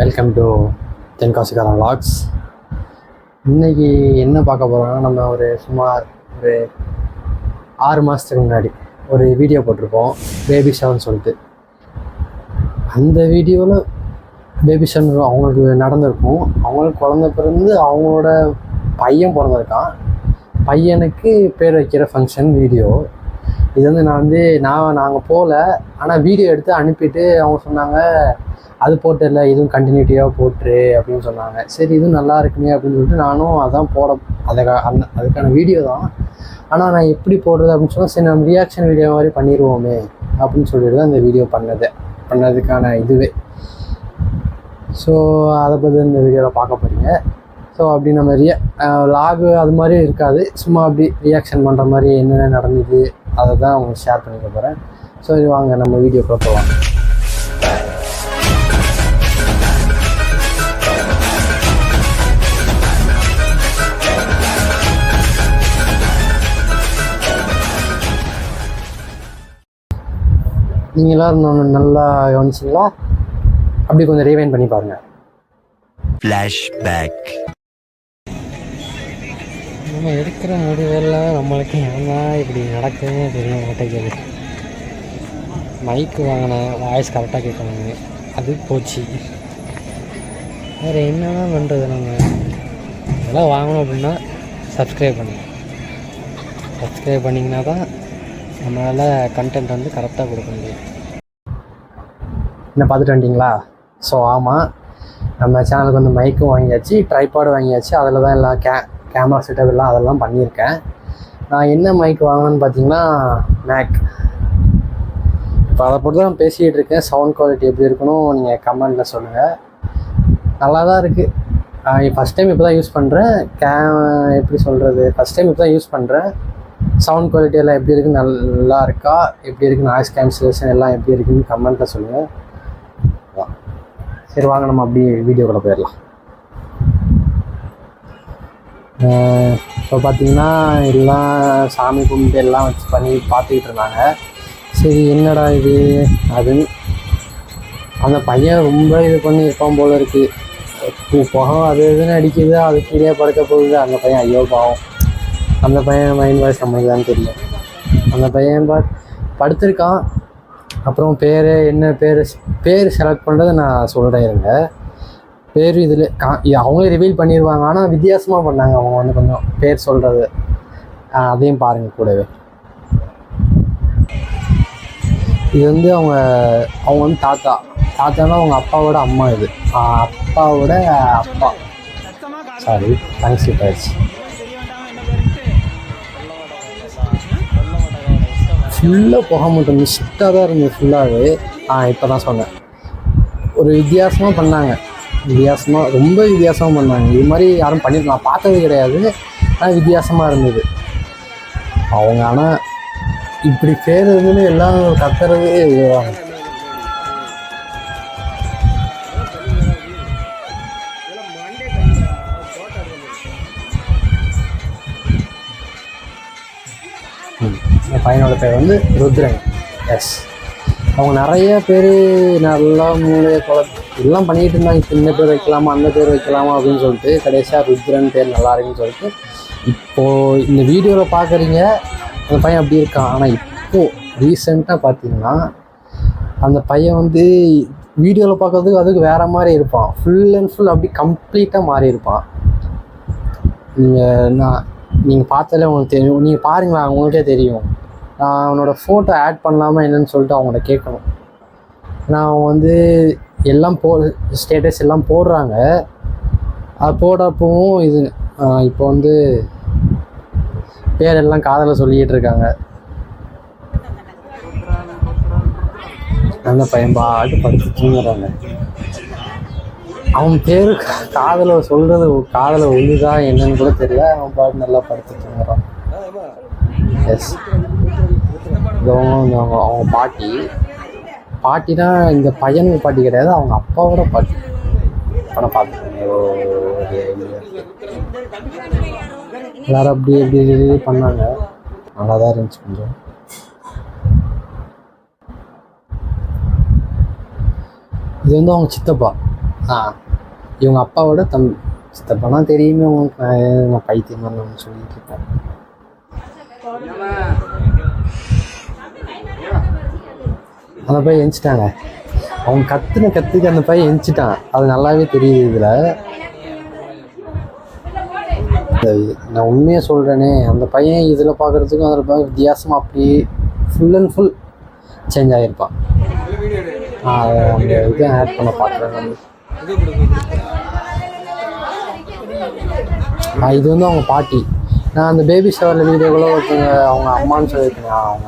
Welcome to தென்காசிக்காரன் vlogs இன்னைக்கு என்ன பார்க்க போகிறோம்னா நம்ம ஒரு சுமார் ஒரு ஆறு மாதத்துக்கு முன்னாடி ஒரு வீடியோ போட்டிருப்போம் பேபி ஷான்னு சொல்லிட்டு. அந்த வீடியோவில் பேபி ஷான் அவங்களுக்கு நடந்திருக்கும். அவங்களுக்கு குழந்த பிறந்து அவங்களோட பையன் பிறந்திருக்கான். பையனுக்கு பேர் வைக்கிற ஃபங்க்ஷன் வீடியோ இது வந்து நான் வந்து நான் நாங்கள் போகல. ஆனால் வீடியோ எடுத்து அனுப்பிட்டு அவங்க சொன்னாங்க அது போட்டில்ல இதுவும் கண்டினியூட்டியாக போட்டுரு அப்படின்னு சொன்னாங்க. சரி இதுவும் நல்லா இருக்குமே அப்படின்னு சொல்லிட்டு நானும் அதான் போட அதை அந்த அதுக்கான வீடியோ தான். ஆனால் நான் எப்படி போடுறது அப்படின்னு சொன்னால் சரி நம்ம ரியாக்ஷன் வீடியோ மாதிரி பண்ணிடுவோமே அப்படின்னு சொல்லிட்டு தான் இந்த வீடியோ பண்ணது. பண்ணதுக்கான இதுவே. ஸோ அதை பற்றி இந்த வீடியோவில் பார்க்க போகிறீங்க ஸோ அப்படி நம்ம ரியா லாகு அது மாதிரி இருக்காது. சும்மா அப்படி ரியாக்ஷன் பண்ணுற மாதிரி என்னென்ன நடந்தது அதை தான் உங்களுக்கு ஷேர் பண்ணிக்க போகிறேன் ஸோ இது வாங்க நம்ம வீடியோக்குள்ள போகலாம் நீங்கள் எல்லோரும் நல்லா கவனிச்சிங்களா? அப்படி கொஞ்சம் ரீவைன் பண்ணி பாருங்கள் ஃப்ளாஷ்பேக் நம்ம எடுக்கிற முடிவெல்லாம் நம்மளுக்கு ஏன்னா இப்படி நடக்குதுன்னு தெரிய மாட்டேங்குது மைக்கு வாங்கினேன் வாய்ஸ் கரெக்டாக கேட்கணுங்க. அது போச்சு. வேறு என்னென்ன பண்ணுறது நம்ம? இதெல்லாம் வாங்கணும் அப்படின்னா சப்ஸ்கிரைப் பண்ணுங்க சப்ஸ்கிரைப் பண்ணிங்கன்னா தான் நம்மளால் கண்டென்ட் வந்து கரெக்டாக கொடுக்க முடியும். என்ன பார்த்துட்டு வந்துட்டீங்களா? ஸோ ஆமாம் நம்ம சேனலுக்கு வந்து மைக்கும் வாங்கியாச்சு ட்ரைபாடு வாங்கியாச்சு அதில் தான் எல்லாம் கே கேமரா செட்டப் எல்லாம் அதெல்லாம் பண்ணியிருக்கேன். நான் என்ன மைக் வாங்கினேன்னு பார்த்தீங்கன்னா மேக் இப்போ அதை பொறுத்து தான் பேசிகிட்டு இருக்கேன். சவுண்ட் குவாலிட்டி எப்படி இருக்கணும் நீங்கள் கமெண்டில் சொல்லுங்கள் நல்லா தான் இருக்குது ஃபஸ்ட் டைம் இப்போ தான் யூஸ் பண்ணுறேன் கே எப்படி சொல்கிறது ஃபஸ்ட் டைம் இப்போ தான் யூஸ் பண்ணுறேன் சவுண்ட் குவாலிட்டி எல்லாம் எப்படி இருக்குது நல்லா இருக்கா? எப்படி இருக்குது நாய்ஸ் கேன்சலேஷன் எல்லாம் எப்படி இருக்குதுன்னு கமெண்ட்டில் சொல்லுங்கள் சரி வாங்க நம்ம அப்படியே வீடியோக்குள்ளே போயிடலாம். இப்போ பார்த்தீங்கன்னா எல்லாம் சாமி கும்பிட்டு எல்லாம் வச்சு பண்ணி பார்த்துக்கிட்டு இருந்தாங்க. சரி என்னடா இது? அதுன்னு அந்த பையன் ரொம்ப இது பண்ணி இருப்பான் போல இருக்குது புகம் அது இதுன்னு அடிக்குது அது கீழே படுக்க போகுது. அந்த பையன் ஐயோ பாவம். அந்த பையன் மைண்ட் வாய்ஸ் நம்மளுக்கு தான் தெரியும் அந்த பையன் பா படுத்திருக்கான். அப்புறம் பேர் என்ன பேர் பேர் செலக்ட் பண்ணுறதை நான் சொல்கிறேன் இருங்க. பேர் இதில் அவங்களே ரிவீல் பண்ணிடுவாங்க ஆனால் வித்தியாசமாக பண்ணாங்க. அவங்க வந்து கொஞ்சம் பேர் சொல்கிறது அதையும் பாருங்கள் கூடவே. இது வந்து அவங்க அவங்க வந்து தாத்தா. தாத்தானா அவங்க அப்பாவோட அம்மா இது. அப்பாவோட அப்பா. சாரி தேங்க்ஸ் ஆயிடுச்சு. ஃபுல்லாக புகை மட்டும் மிஸ்டாக தான் இருந்தது ஃபுல்லாகவே ஆ இப்போ தான் சொன்னேன். ஒரு வித்தியாசமாக பண்ணாங்க. வித்தியாசமாக ரொம்ப வித்தியாசமாக பண்ணாங்க. இது மாதிரி யாரும் பண்ணியிருக்க நான் பார்த்தது கிடையாது. ஆனால் வித்தியாசமாக இருந்தது. அவங்க ஆனால் இப்படி பேருந்துன்னு எல்லாம் கத்துறது இதுவாங்க பையனோட பேர் வந்து ருத்ரன். எஸ் அவங்க நிறைய பேர் நல்லா மூளையை குழப்ப எல்லாம் பண்ணிட்டு இருந்தாங்க. இப்போ இந்த பேர் வைக்கலாமா அந்த பேர் வைக்கலாமா அப்படின்னு சொல்லிட்டு கடைசியாக ருத்ரன் பேர் நல்லா இருக்குன்னு சொல்லிட்டு இப்போது இந்த வீடியோவில் பார்க்குறீங்க அந்த பையன் அப்படி இருக்கான். ஆனால் இப்போது ரீசெண்டாக பார்த்தீங்கன்னா அந்த பையன் வந்து வீடியோவில் பார்க்கறதுக்கு அதுக்கு வேற மாதிரி இருப்பான். ஃபுல் அண்ட் ஃபுல் அப்படி கம்ப்ளீட்டாக மாறி இருப்பான். நீங்கள் நான் நீங்கள் பார்த்தாலே உங்களுக்கு தெரியும். நீங்கள் பாருங்களேன் உங்களுக்கே தெரியும். நான் அவனோட ஃபோட்டோ ஆட் பண்ணலாமா என்னன்னு சொல்லிட்டு அவங்கள்ட்ட கேட்கணும். நான் அவன் வந்து எல்லாம் போ ஸ்டேட்டஸ் எல்லாம் போடுறாங்க. அது போடுறப்பவும் இது இப்போ வந்து பேரெல்லாம் காதலை சொல்லிக்கிட்டு இருக்காங்க. அந்த பையன் பாட்டு படுத்து தூங்குறாங்க அவன் பேரு காதல சொல்றது காதல ஒழுதா என்னன்னு கூட தெரியல. அவன் பாட்டு நல்லா படுத்து தூங்குறான் எஸ் அவங்க அவங்க பாட்டி பாட்டினா இந்த பையன் பாட்டி கிடையாது அவங்க அப்பாவோட பாட்டி. படம் பார்த்துருக்கேன் எல்லாரும் அப்படி எப்படி இப்படி பண்ணாங்க. நல்லா தான் இருந்துச்சு கொஞ்சம். இது வந்து அவங்க சித்தப்பா. ஆ இவங்க அப்பாவோட தம் சித்தப்பானா தெரியுமே உங்களுக்கு பைத்தியம் பண்ணணும்னு சொல்லிட்டு இருக்கேன். அந்த பையன் எந்திச்சிட்டாங்க அவங்க கத்துன கத்துக்கு அந்த பையன் எந்திச்சிட்டான் அது நல்லாவே தெரியுது இதில். நான் உண்மையாக சொல்கிறேனே அந்த பையன் இதில் பார்க்குறதுக்கும் அதில் பார்க்க வித்தியாசமாக அப்படியே ஃபுல் அண்ட் ஃபுல் சேஞ்ச் ஆகிருப்பான் அந்த இது ஆட் பண்ண பார்க்குறேன் நான். இது வந்து அவங்க பாட்டி. நான் அந்த பேபி ஷவரில் வீடியோக்குள்ள ஒருத்தவங்க அவங்க அம்மான்னு சொல்லியிருக்கேன். அவங்க.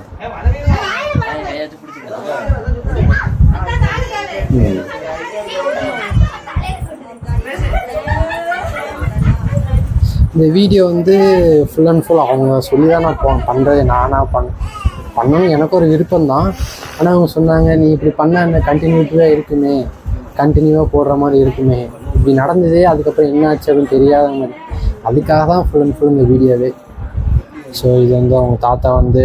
இந்த வீடியோ வந்து ஃபுல் அண்ட் ஃபுல் அவங்க சொல்லி தான் நான் போ- பண்ணுறது நானாக பண் பண்ணணும்னு எனக்கு ஒரு விருப்பம் தான் ஆனால் அவங்க சொன்னாங்க நீ இப்படி பண்ண என்ன? கண்டினியூட்டிவாக இருக்குமே. கண்டினியூவாக போடுற மாதிரி இருக்குமே. இப்படி நடந்ததே அதுக்கப்புறம் என்ன ஆச்சு அப்படின்னு தெரியாத மாதிரி. அதுக்காக தான் ஃபுல் அண்ட் ஃபுல் இந்த வீடியோவே. ஸோ இது வந்து அவங்க தாத்தா வந்து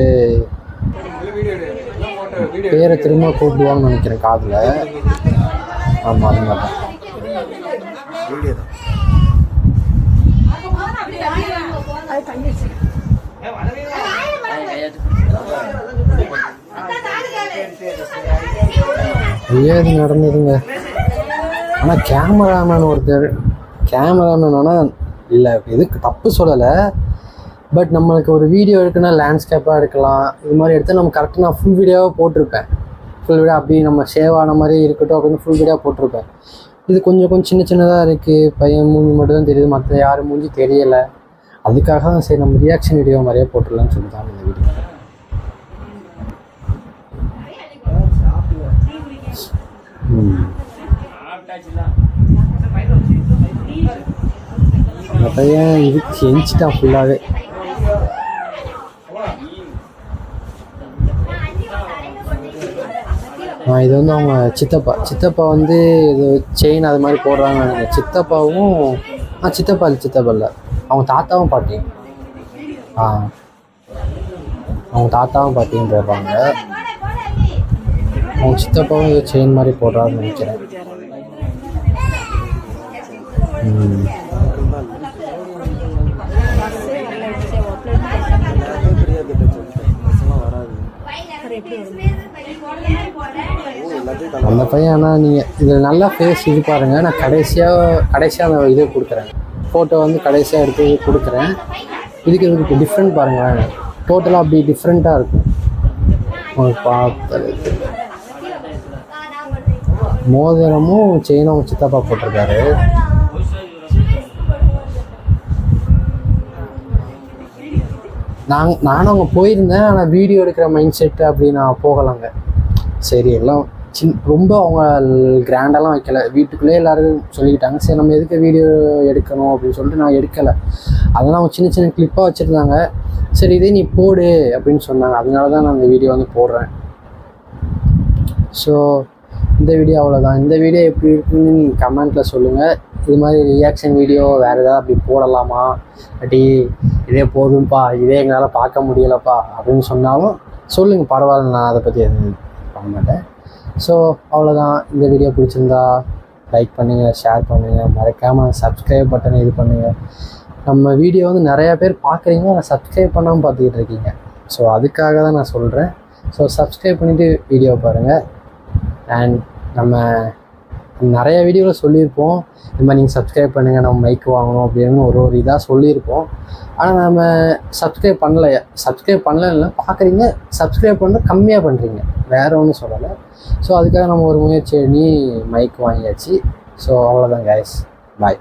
பேரை திரும்ப கூப்பிடுவாங்கன்னு நினைக்கிறேன் காதில். ஆமாம் அது மாதிரி தான். இது நடந்ததுங்க. ஆனால் கேமராமேன் ஒருத்தர் கேமராமேன் ஆனால் இல்லை எதுக்கு தப்பு சொல்லலை. பட் நம்மளுக்கு ஒரு வீடியோ எடுக்குன்னா லேண்ட்ஸ்கேப்பாக எடுக்கலாம் இது மாதிரி எடுத்து நம்ம கரெக்டாக நான் ஃபுல் வீடியோவாக போட்டிருப்பேன். ஃபுல் வீடியோ அப்படி நம்ம சேவ் ஆன மாதிரி இருக்கட்டும் அப்படின்னு ஃபுல் வீடியோ போட்டிருப்பேன். இது கொஞ்சம் கொஞ்சம் சின்ன சின்னதாக இருக்குது பையன் மூஞ்சி மட்டும் தான் தெரியுது. மற்ற யாரும் மூஞ்சி தெரியலை. அதுக்காக தான் சரி நம்ம ரியாக்ஷன் வீடியோ மாதிரியே போட்டுடலாம்னு சொல்லி தான் இந்த வீடியோ ம் அந்த பையன் இதுக்கு எஞ்சிட்டான் ஃபுல்லாகவே இது வந்து அவங்க சித்தப்பா. சித்தப்பா வந்து இது செயின் அது மாதிரி போடுறாங்க சித்தப்பாவும் ஆ சித்தப்பா இல்லை சித்தப்பா இல்லை. அவங்க தாத்தாவும் பாட்டியும். ஆ. அவங்க தாத்தாவும் பாட்டியும் போடுறாங்க. அவங்க சித்தப்பாவும் ஏதோ செயின் மாதிரி போடுறாருன்னு நினைக்கிறேன். அந்த பையன் ஆனால் நீங்கள் இதில் நல்லா ஃபேஸ் இது பாருங்கள் நான் கடைசியாக கடைசியாக அந்த இது கொடுக்குறேன். ஃபோட்டோ வந்து கடைசியாக எடுத்து கொடுக்குறேன். இதுக்கு இதுக்கு டிஃப்ரெண்ட் பாருங்களேன் டோட்டலாக அப்படி டிஃப்ரெண்ட்டாக இருக்கும். உங்களுக்கு தெரியும். மோதிரமும் செயினும் சித்தப்பா போட்டிருக்காரு. நான் நானும் அங்கே போயிருந்தேன் ஆனால் வீடியோ எடுக்கிற மைண்ட் செட்டு அப்படி நான் போகலைங்க. சரி எல்லாம் சின் ரொம்ப அவங்க கிராண்டெல்லாம் வைக்கல. வீட்டுக்குள்ளே எல்லோரும் சொல்லிக்கிட்டாங்க சரி நம்ம எதுக்கு வீடியோ எடுக்கணும் அப்படின்னு சொல்லிட்டு நான் எடுக்கலை. அதெல்லாம் அவங்க சின்ன சின்ன கிளிப்பாக வச்சுருந்தாங்க. சரி இதே நீ போடு அப்படின்னு சொன்னாங்க. அதனால தான் நான் அந்த வீடியோ வந்து போடுறேன். ஸோ இந்த வீடியோ அவ்வளோதான் இந்த வீடியோ எப்படி இருக்குன்னு நீங்கள் கமெண்ட்டில் சொல்லுங்கள் இது மாதிரி ரியாக்ஷன் வீடியோ வேறு ஏதாவது அப்படி போடலாமா? அப்படி இதே போதும்ப்பா இதே எங்களால் பார்க்க முடியலப்பா அப்படின்னு சொன்னாலும் சொல்லுங்கள் பரவாயில்ல நான் அதை பற்றி எதுவும் பண்ண மாட்டேன். ஸோ அவ்வளோதான் இந்த வீடியோ பிடிச்சிருந்தா லைக் பண்ணுங்கள் ஷேர் பண்ணுங்கள் மறக்காமல் சப்ஸ்கிரைப் பட்டனை இது பண்ணுங்கள் நம்ம வீடியோ வந்து நிறையா பேர் பார்க்குறீங்க ஆனால் சப்ஸ்கிரைப் பண்ணாமல் பார்த்துக்கிட்டு இருக்கீங்க. ஸோ அதுக்காக தான் நான் சொல்கிறேன் ஸோ சப்ஸ்கிரைப் பண்ணிவிட்டு வீடியோ பாருங்கள் அண்ட் நம்ம நிறைய வீடியோவில் சொல்லியிருப்போம். இந்த மாதிரி நீங்கள் சப்ஸ்கிரைப் பண்ணுங்கள் நம்ம மைக் வாங்கணும் அப்படின்னு ஒரு ஒரு இதாக சொல்லியிருப்போம். ஆனால் நம்ம சப்ஸ்கிரைப் பண்ணல. சப்ஸ்கிரைப் பண்ணல பார்க்குறீங்க சப்ஸ்கிரைப் பண்ண கம்மியாக பண்ணுறீங்க வேறு ஒன்றும் சொல்லலை. ஸோ அதுக்காக நம்ம ஒரு முயற்சி பண்ணி மைக் வாங்கியாச்சு. ஸோ அவ்வளோதான் கைஸ் பாய்